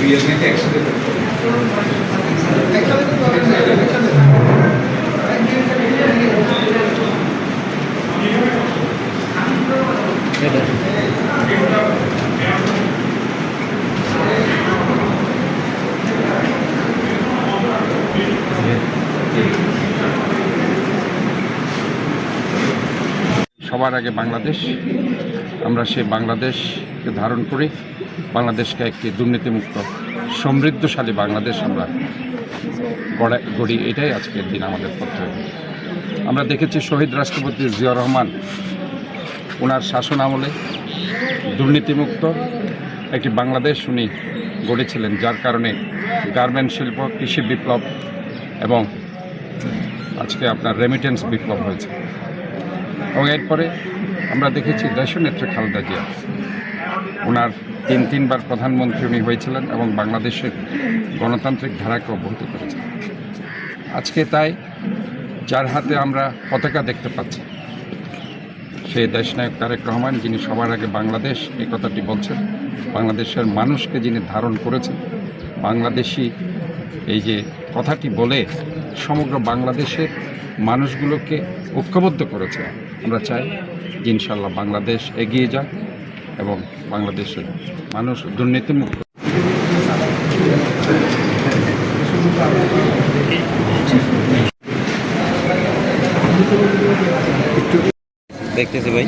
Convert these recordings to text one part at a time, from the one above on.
বিএলএতে একসাথে করতে হবে। সবার আগে বাংলাদেশ। আমরা সে বাংলাদেশকে ধারণ করি। বাংলাদেশকে একটি দুর্নীতিমুক্ত, সমৃদ্ধশালী বাংলাদেশ আমরা গড়া এটাই আজকের দিন আমাদের কর্তব্য। আমরা দেখেছি শহীদ রাষ্ট্রপতি জিয়াউর রহমান ওনার শাসন আমলে দুর্নীতিমুক্ত একটি বাংলাদেশ উনি গড়েছিলেন, যার কারণে গার্মেন্ট শিল্প, কৃষি বিপ্লব এবং আজকে আপনার রেমিটেন্স বিপ্লব হয়েছে। এবং এরপরে আমরা দেখেছি দেশনেত্রী খালেদা জিয়া। ওনার তিন, তিনবার প্রধানমন্ত্রী উনি হয়েছিলেন এবং বাংলাদেশের গণতান্ত্রিক ধারাকে অব্যাহত করেছেন। আজকে তাই যার হাতে আমরা পতাকা দেখতে পাচ্ছি সেই দেশনায়ক তারেক রহমান, যিনি সবার আগে বাংলাদেশ এই কথাটি বলছেন, বাংলাদেশের মানুষকে যিনি ধারণ করেছেন, বাংলাদেশি এই যে কথাটি বলে সমগ্র বাংলাদেশের মানুষগুলোকে ঐক্যবদ্ধ করেছে। আমরা চাই যে ইনশাল্লাহ বাংলাদেশ এগিয়ে যাক এবং বাংলাদেশের মানুষ দুর্নীতিমুক্ত দেখতেছি ভাই।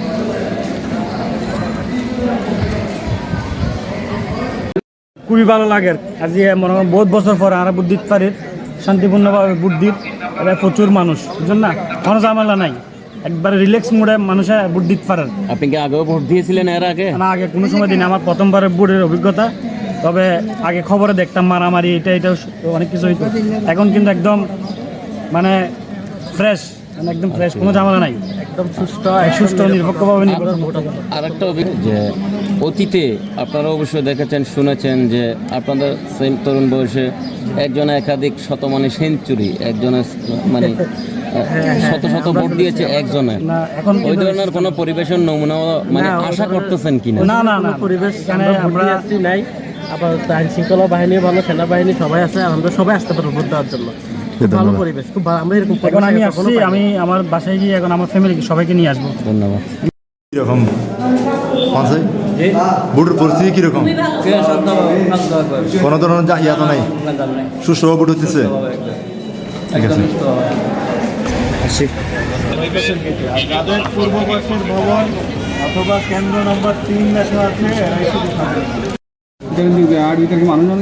খুবই ভালো লাগে আজকে মনে হয় বহুত বছর পর আমরা বুট দিতে পারি শান্তিপূর্ণভাবে বুদ্ধির এবার প্রচুর মানুষ বুঝলেন না? কোনো ঝামেলা নাই। একবারে রিল্যাক্স মুডে মানুষে ভোট দিতে পারেন আপনি কি আগেও ভোট দিয়েছিলেন এর আগে? না আগে কোনো সময় দিন আমার প্রথমবারের বুটের অভিজ্ঞতা। তবে আগে খবরে দেখতাম মারামারি এটা এটা অনেক কিছু হইতো। এখন কিন্তু একদম মানে ফ্রেশ একদম ফ্রেশ কোনো ঝামেলা নাই। একদম সুস্থ সুস্থ নিরপেক্ষভাবে। আর একটা যে অতীতে আপনারা অবশ্যই দেখেছেন শুনেছেন যে আপনাদের সেম তরুণ বয়সে একজন একাধিক শতমানে সেঞ্চুরি একজনের মানে শত শত ভোট দিয়েছে একজনের। না এখন ওই ধরনের কোনো পরিবেশের নমুনা মানে আশা করতেছেন কিনা? না না না পরিবেশ এখানে আমরা নাই। আপাতত আইন শৃঙ্খলা বাহিনী ভালো সেনাবাহিনী সবাই আছে আমরা সবাই আসতে পারব ভোট দেওয়ার জন্য। ভালো পরিবেশ। খুব আমরা এরকম এখন আমি আসছি আমি আমার বাসায় গিয়ে এখন আমার ফ্যামিলিকে সবাইকে নিয়ে আসব। ধন্যবাদ। কীরকম? বুটের পরিস্থিতি কীরকম? কোনো ধরনের যা- ইয়া তো নাই? সুস্থ বুট হচ্ছে ঠিক আছে। যাদের পূর্ববর্ষের ভবন অথবা কেন্দ্র নম্বর তিন আছে আর ভিতরে মানুষ